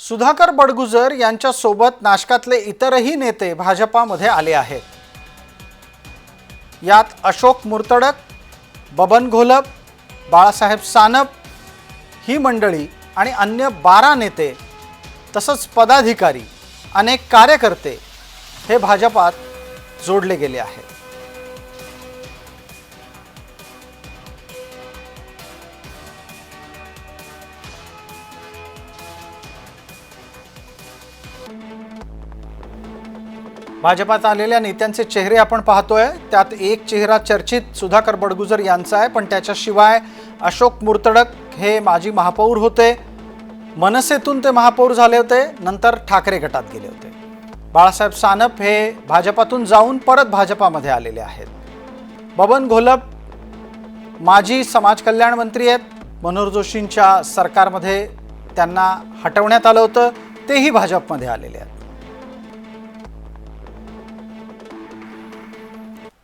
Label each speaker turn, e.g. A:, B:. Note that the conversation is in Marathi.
A: सुधाकर बडगुजर यांच्यासोबत नाशकातले इतरही नेते भाजपामध्ये आले आहेत. यात अशोक मुर्तडक बबन घोलप बाळासाहेब सानप ही मंडळी आणि अन्य बारा नेते तसंच पदाधिकारी अनेक कार्यकर्ते हे भाजपात जोडले गेले आहेत. भाजपात आलेल्या नेत्यांचे चेहरे आपण पाहतोय. त्यात एक चेहरा चर्चित सुधाकर बडगुजर यांचा आहे पण त्याच्याशिवाय अशोक मुर्तडक हे माजी महापौर होते. मनसेतून ते महापौर झाले होते नंतर ठाकरे गटात गेले होते. बाळासाहेब सानप हे भाजपातून जाऊन परत भाजपामध्ये आलेले आहेत. बबन घोलप माजी समाज कल्याण मंत्री आहेत. मनोहर जोशींच्या सरकारमध्ये त्यांना हटवण्यात आलं होतं. तेही भाजपमध्ये आलेले आहेत.